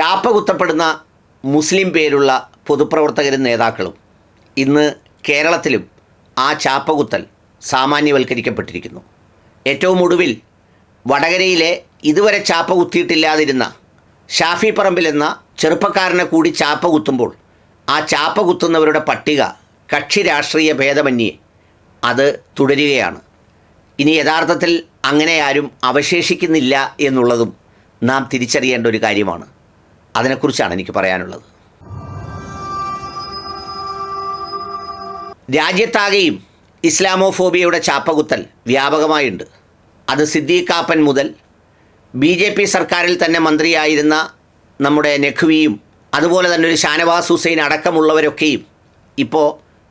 ചാപ്പ കുത്തപ്പെടുന്ന മുസ്ലിം പേരുള്ള പൊതുപ്രവർത്തകരും നേതാക്കളും ഇന്ന് കേരളത്തിലും ആ ചാപ്പകുത്തൽ സാമാന്യവൽക്കരിക്കപ്പെട്ടിരിക്കുന്നു. ഏറ്റവും ഒടുവിൽ വടകരയിലെ ഇതുവരെ ചാപ്പ കുത്തിയിട്ടില്ലാതിരുന്ന ഷാഫി പറമ്പിൽ എന്ന ചെറുപ്പക്കാരനെ കൂടി ചാപ്പ കുത്തുമ്പോൾ ആ ചാപ്പ കുത്തുന്നവരുടെ പട്ടിക കക്ഷി രാഷ്ട്രീയ ഭേദമന്യേ അത് തുടരുകയാണ്. ഇനി യഥാർത്ഥത്തിൽ അങ്ങനെ ആരും അവശേഷിക്കുന്നില്ല എന്നുള്ളതും നാം തിരിച്ചറിയേണ്ട ഒരു കാര്യമാണ്. അതിനെക്കുറിച്ചാണ് എനിക്ക് പറയാനുള്ളത്. രാജ്യത്താകെയും ഇസ്ലാമോഫോബിയയുടെ ചാപ്പകുത്തൽ വ്യാപകമായുണ്ട്. അത് സിദ്ദീഖാപ്പൻ മുതൽ ബി ജെ പി സർക്കാരിൽ തന്നെ മന്ത്രിയായിരുന്ന നമ്മുടെ നഖ്വിയും അതുപോലെ തന്നെ ഒരു ഷാനവാസ് ഹുസൈൻ അടക്കമുള്ളവരൊക്കെയും ഇപ്പോൾ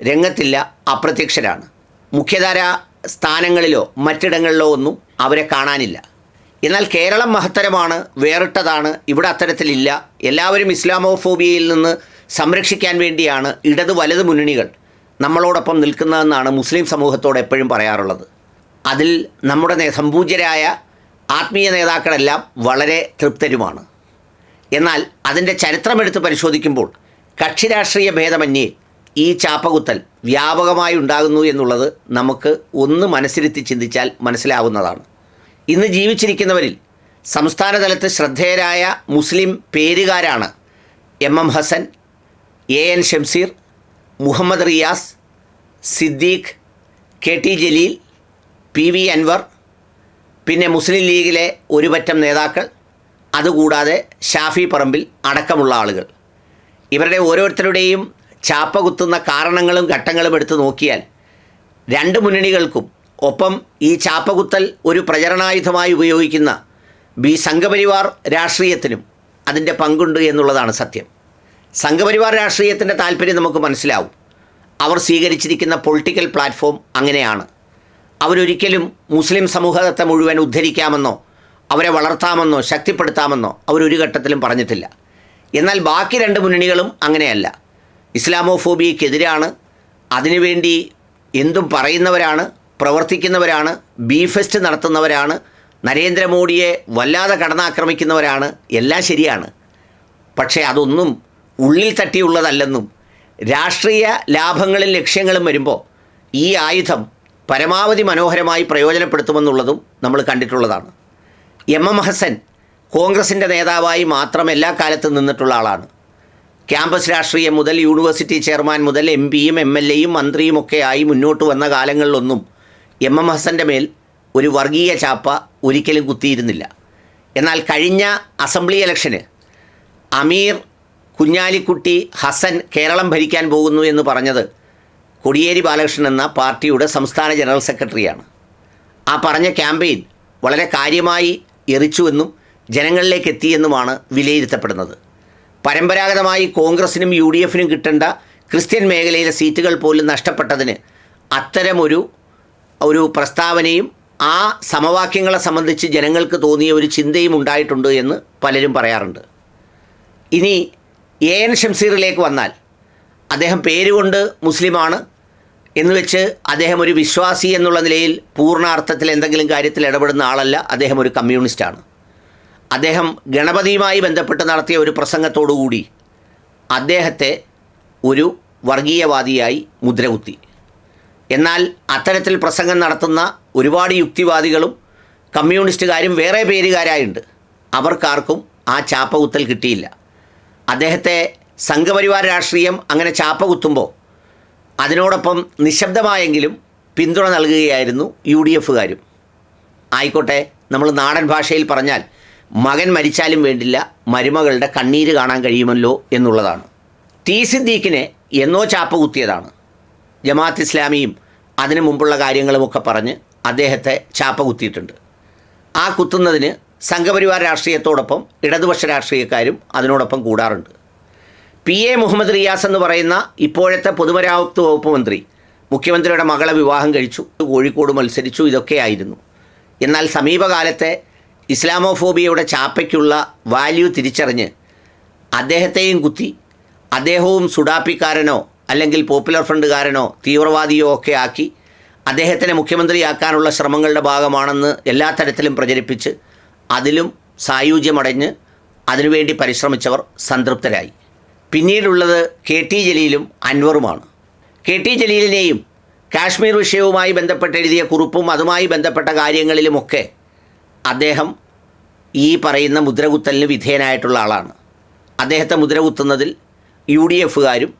രംഗത്തില്ല അപ്രത്യക്ഷരാണ്. മുഖ്യധാര സ്ഥാനങ്ങളിലോ മറ്റിടങ്ങളിലോ ഒന്നും അവരെ കാണാനില്ല. എന്നാൽ കേരളം മഹത്തരമാണ് വേറിട്ടതാണ് ഇവിടെ അത്തരത്തിലില്ല. എല്ലാവരും ഇസ്ലാമോഫോബിയയിൽ നിന്ന് സംരക്ഷിക്കാൻ വേണ്ടിയാണ് ഇടത് വലത് മുന്നണികൾ നമ്മളോടൊപ്പം നിൽക്കുന്നതെന്നാണ് മുസ്ലിം സമൂഹത്തോട് എപ്പോഴും പറയാറുള്ളത്. അതിൽ നമ്മുടെ സമ്പൂജ്യരായ ആത്മീയ നേതാക്കളെല്ലാം വളരെ തൃപ്തരുമാണ്. എന്നാൽ അതിന്റെ ചരിത്രമെടുത്ത് പരിശോധിക്കുമ്പോൾ കക്ഷി രാഷ്ട്രീയ ഭേദമന്യേ ഈ ചാപ്പകുത്തൽ വ്യാപകമായി ഉണ്ടാകുന്നു എന്നുള്ളത് നമുക്ക് ഒന്ന് മനസ്സിരുത്തി ചിന്തിച്ചാൽ മനസ്സിലാവുന്നതാണ്. ഇന്ന് ജീവിച്ചിരിക്കുന്നവരിൽ സംസ്ഥാന തലത്ത് ശ്രദ്ധേയരായ മുസ്ലിം പേരുകാരാണ് M M Hasan A N Shamseer Muhammad Riyas Siddique K T Jaleel P V Anvar പിന്നെ മുസ്ലിം ലീഗിലെ ഒരുപറ്റം നേതാക്കൾ അതുകൂടാതെ ഷാഫി പറമ്പിൽ അടക്കമുള്ള ആളുകൾ. ഇവരുടെ ഓരോരുത്തരുടെയും ചാപ്പ കുത്തുന്ന കാരണങ്ങളും ഘട്ടങ്ങളും എടുത്തു നോക്കിയാൽ രണ്ട് മുന്നണികൾക്കും ഒപ്പം ഈ ചാപ്പകുത്തൽ ഒരു പ്രചരണായുധമായി ഉപയോഗിക്കുന്ന ബി സംഘപരിവാർ രാഷ്ട്രീയത്തിനും അതിന്റെ പങ്കുണ്ട് എന്നുള്ളതാണ് സത്യം. സംഘപരിവാർ രാഷ്ട്രീയത്തിന്റെ താല്പര്യം നമുക്ക് മനസ്സിലാവും. അവർ സ്വീകരിച്ചിരിക്കുന്ന പൊളിറ്റിക്കൽ പ്ലാറ്റ്ഫോം അങ്ങനെയാണ്. അവരൊരിക്കലും മുസ്ലിം സമൂഹത്തെ മുഴുവൻ ഉദ്ധരിക്കാമെന്നോ അവരെ വളർത്താമെന്നോ ശക്തിപ്പെടുത്താമെന്നോ അവരൊരു ഘട്ടത്തിലും പറഞ്ഞിട്ടില്ല. എന്നാൽ ബാക്കി രണ്ട് മുന്നണികളും അങ്ങനെയല്ല. ഇസ്ലാമോഫോബിയക്കെതിരാണ് അതിനുവേണ്ടി എന്തും പറയുന്നവരാണ് പ്രവർത്തിക്കുന്നവരാണ് ബി ഫെസ്റ്റ് നടത്തുന്നവരാണ് നരേന്ദ്രമോദിയെ വല്ലാതെ കടന്നാക്രമിക്കുന്നവരാണ് എല്ലാം ശരിയാണ്. പക്ഷേ അതൊന്നും ഉള്ളിൽ തട്ടിയുള്ളതല്ലെന്നും രാഷ്ട്രീയ ലാഭങ്ങളും ലക്ഷ്യങ്ങളും വരുമ്പോൾ ഈ ആയുധം പരമാവധി മനോഹരമായി പ്രയോജനപ്പെടുത്തുമെന്നുള്ളതും നമ്മൾ കണ്ടിട്ടുള്ളതാണ്. എം എം ഹസൻ കോൺഗ്രസിന്റെ നേതാവായി മാത്രം എല്ലാ കാലത്തും നിന്നിട്ടുള്ള ആളാണ്. ക്യാമ്പസ് രാഷ്ട്രീയം മുതൽ യൂണിവേഴ്സിറ്റി ചെയർമാൻ മുതൽ എം പിയും എം എൽ എയും മന്ത്രിയും ഒക്കെ ആയി മുന്നോട്ട് വന്ന കാലങ്ങളിലൊന്നും എം എം ഹസന്റെ മേൽ ഒരു വർഗീയ ചാപ്പ ഒരിക്കലും കുത്തിയിരുന്നില്ല. എന്നാൽ കഴിഞ്ഞ അസംബ്ലി ഇലക്ഷന് അമീർ കുഞ്ഞാലിക്കുട്ടി ഹസൻ കേരളം ഭരിക്കാൻ പോകുന്നു എന്ന് പറഞ്ഞത് കൊടിയേരി ബാലകൃഷ്ണൻ എന്ന പാർട്ടിയുടെ സംസ്ഥാന ജനറൽ സെക്രട്ടറിയാണ്. ആ പറഞ്ഞ ക്യാമ്പയിൻ വളരെ കാര്യമായി എറിച്ചുവെന്നും ജനങ്ങളിലേക്ക് എത്തിയെന്നുമാണ് വിലയിരുത്തപ്പെടുന്നത്. പരമ്പരാഗതമായി കോൺഗ്രസിനും യു ഡി എഫിനും കിട്ടേണ്ട ക്രിസ്ത്യൻ മേഖലയിലെ സീറ്റുകൾ പോലും നഷ്ടപ്പെട്ടതിന് അത്തരമൊരു ഒരു പ്രസ്താവനയും ആ സമവാക്യങ്ങളെ സംബന്ധിച്ച് ജനങ്ങൾക്ക് തോന്നിയ ഒരു ചിന്തയും ഉണ്ടായിട്ടുണ്ട് എന്ന് പലരും പറയാറുണ്ട്. ഇനി എ എൻ ഷംസീറിലേക്ക് വന്നാൽ അദ്ദേഹം പേരുകൊണ്ട് മുസ്ലിമാണ് എന്ന് വെച്ച് അദ്ദേഹം ഒരു വിശ്വാസി എന്നുള്ള നിലയിൽ പൂർണാർത്ഥത്തിൽ എന്തെങ്കിലും കാര്യത്തിൽ ഇടപെടുന്ന ആളല്ല അദ്ദേഹം ഒരു കമ്മ്യൂണിസ്റ്റാണ്. അദ്ദേഹം ഗണപതിയുമായി ബന്ധപ്പെട്ട് നടത്തിയ ഒരു പ്രസംഗത്തോടുകൂടി അദ്ദേഹത്തെ ഒരു വർഗീയവാദിയായി മുദ്രകുത്തി. എന്നാൽ അത്തരത്തിൽ പ്രസംഗം നടത്തുന്ന ഒരുപാട് യുക്തിവാദികളും കമ്മ്യൂണിസ്റ്റുകാരും വേറെ പേരുകാരായുണ്ട്. അവർക്കാർക്കും ആ ചാപ്പകുത്തൽ കിട്ടിയില്ല. അദ്ദേഹത്തെ സംഘപരിവാര രാഷ്ട്രീയം അങ്ങനെ ചാപ്പ കുത്തുമ്പോൾ അതിനോടൊപ്പം നിശബ്ദമായെങ്കിലും പിന്തുണ നൽകുകയായിരുന്നു യു ഡി എഫുകാരും ആയിക്കോട്ടെ നമ്മൾ നാടൻ ഭാഷയിൽ പറഞ്ഞാൽ മകൻ മരിച്ചാലും വേണ്ടില്ല മരുമകളുടെ കണ്ണീര് കാണാൻ കഴിയുമല്ലോ എന്നുള്ളതാണ്. ടി സിദ്ദീഖിനെ എന്നോ ചാപ്പ കുത്തിയതാണ് ജമാഅത്ത് ഇസ്ലാമിയും അതിനു മുമ്പുള്ള കാര്യങ്ങളുമൊക്കെ പറഞ്ഞ് അദ്ദേഹത്തെ ചാപ്പ കുത്തിയിട്ടുണ്ട്. ആ കുത്തുന്നതിന് സംഘപരിവാർ രാഷ്ട്രീയത്തോടൊപ്പം ഇടതുപക്ഷ രാഷ്ട്രീയക്കാരും അതിനോടൊപ്പം കൂടാറുണ്ട്. പി എ മുഹമ്മദ് റിയാസ് എന്ന് പറയുന്ന ഇപ്പോഴത്തെ പൊതുമരാമത്ത് വകുപ്പ് മന്ത്രി മുഖ്യമന്ത്രിയുടെ മകളെ വിവാഹം കഴിച്ചു. കോഴിക്കോട് മത്സരിച്ചു. ഇതൊക്കെയായിരുന്നു എന്നാൽ സമീപകാലത്തെ ഇസ്ലാമോഫോബിയയുടെ ചാപ്പയ്ക്കുള്ള വാല്യൂ തിരിച്ചറിഞ്ഞ് അദ്ദേഹത്തെയും കുത്തി അദ്ദേഹവും സുഡാപ്പിക്കാരനോ അല്ലെങ്കിൽ പോപ്പുലർ ഫ്രണ്ടുകാരനോ തീവ്രവാദിയോ ഒക്കെ ആക്കി അദ്ദേഹത്തിനെ മുഖ്യമന്ത്രിയാക്കാനുള്ള ശ്രമങ്ങളുടെ ഭാഗമാണെന്ന് എല്ലാ തരത്തിലും പ്രചരിപ്പിച്ച് അതിലും സായുജ്യമടഞ്ഞ് അതിനുവേണ്ടി പരിശ്രമിച്ചവർ സംതൃപ്തരായി. പിന്നീടുള്ളത് കെ ടി ജലീലും അൻവറുമാണ്. കെ ടി ജലീലിനെയും കാശ്മീർ വിഷയവുമായി ബന്ധപ്പെട്ട് എഴുതിയ കുറിപ്പും അതുമായി ബന്ധപ്പെട്ട കാര്യങ്ങളിലുമൊക്കെ അദ്ദേഹം ഈ പറയുന്ന മുദ്രകുത്തലിന് വിധേയനായിട്ടുള്ള ആളാണ്. അദ്ദേഹത്തെ മുദ്രകുത്തുന്നതിൽ യു ഡി എഫുകാരും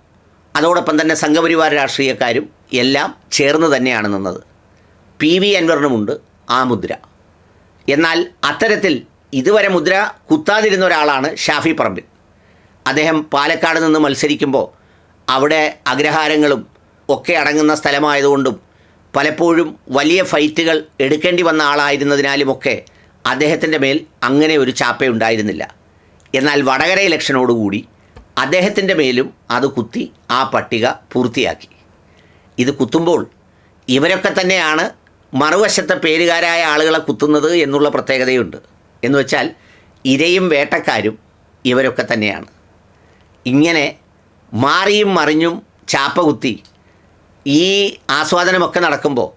അതോടൊപ്പം തന്നെ സംഘപരിവാര രാഷ്ട്രീയക്കാരും എല്ലാം ചേർന്ന് തന്നെയാണ് നിന്നത്. പി വി അൻവറിനുമുണ്ട് ആ മുദ്ര. എന്നാൽ അത്തരത്തിൽ ഇതുവരെ മുദ്ര കുത്താതിരുന്ന ഒരാളാണ് ഷാഫി പറമ്പിൽ. അദ്ദേഹം പാലക്കാട് നിന്ന് മത്സരിക്കുമ്പോൾ അവിടെ അഗ്രഹാരങ്ങളും ഒക്കെ അടങ്ങുന്ന സ്ഥലമായതുകൊണ്ടും പലപ്പോഴും വലിയ ഫൈറ്റുകൾ എടുക്കേണ്ടി വന്ന ആളായിരുന്നതിനാലുമൊക്കെ അദ്ദേഹത്തിന്റെ മേൽ അങ്ങനെ ഒരു ചാപ്പയുണ്ടായിരുന്നില്ല. എന്നാൽ വടകര ഇലക്ഷനോടുകൂടി അദ്ദേഹത്തിന്റെ മേലും അത് കുത്തി ആ പട്ടിക പൂർത്തിയാക്കി. ഇത് കുത്തുമ്പോൾ ഇവരൊക്കെ തന്നെയാണ് മറുവശത്തെ പേരുകാരായ ആളുകളെ കുത്തുന്നത് എന്നുള്ള പ്രത്യേകതയുണ്ട്. എന്ന് വെച്ചാൽ ഇരയും വേട്ടക്കാരും ഇവരൊക്കെ തന്നെയാണ്. ഇങ്ങനെ മാറിയും മറിഞ്ഞും ചാപ്പ കുത്തി ഈ ആസ്വാദനമൊക്കെ നടക്കുമ്പോൾ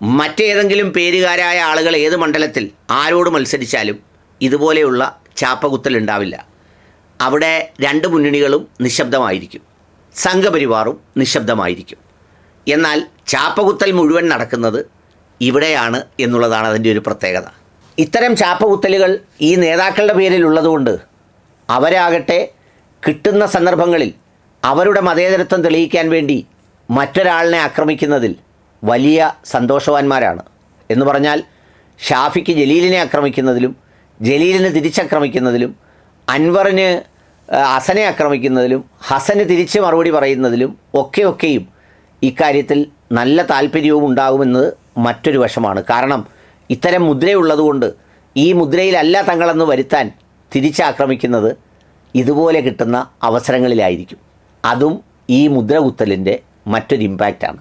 മറ്റേതെങ്കിലും പേരുകാരായ ആളുകൾ ഏത് മണ്ഡലത്തിൽ ആരോട് മത്സരിച്ചാലും ഇതുപോലെയുള്ള ചാപ്പകുത്തൽ ഉണ്ടാവില്ല അവിടെ രണ്ട് മുന്നണികളും നിശബ്ദമായിരിക്കും. സംഘപരിവാറും നിശബ്ദമായിരിക്കും. എന്നാൽ ചാപ്പകുത്തൽ മുഴുവൻ നടക്കുന്നത് ഇവിടെയാണ് എന്നുള്ളതാണ് അതിന്റെ ഒരു പ്രത്യേകത. ഇത്തരം ചാപ്പകുത്തലുകൾ ഈ നേതാക്കളുടെ പേരിൽ ഉള്ളതുകൊണ്ട് അവരാകട്ടെ കിട്ടുന്ന സന്ദർഭങ്ങളിൽ അവരുടെ മതേതരത്വം തെളിയിക്കാൻ വേണ്ടി മറ്റൊരാളിനെ ആക്രമിക്കുന്നതിൽ വലിയ സന്തോഷവാന്മാരാണ്. എന്ന് പറഞ്ഞാൽ ഷാഫിക്ക് ജലീലിനെ ആക്രമിക്കുന്നതിലും ജലീലിനെ തിരിച്ചാക്രമിക്കുന്നതിലും അൻവറിന് ഹസനെ ആക്രമിക്കുന്നതിലും ഹസന് തിരിച്ച് മറുപടി പറയുന്നതിലും ഒക്കെ ഒക്കെയും ഇക്കാര്യത്തിൽ നല്ല താല്പര്യവും ഉണ്ടാകുമെന്നത് മറ്റൊരു വശമാണ്. കാരണം ഇത്തരം മുദ്രയുള്ളതുകൊണ്ട് ഈ മുദ്രയിലല്ല തങ്ങളെന്ന് വരുത്താൻ തിരിച്ചാക്രമിക്കുന്നത് ഇതുപോലെ കിട്ടുന്ന അവസരങ്ങളിലായിരിക്കും. അതും ഈ മുദ്ര കുത്തലിന്റെ മറ്റൊരു ഇമ്പാക്റ്റാണ്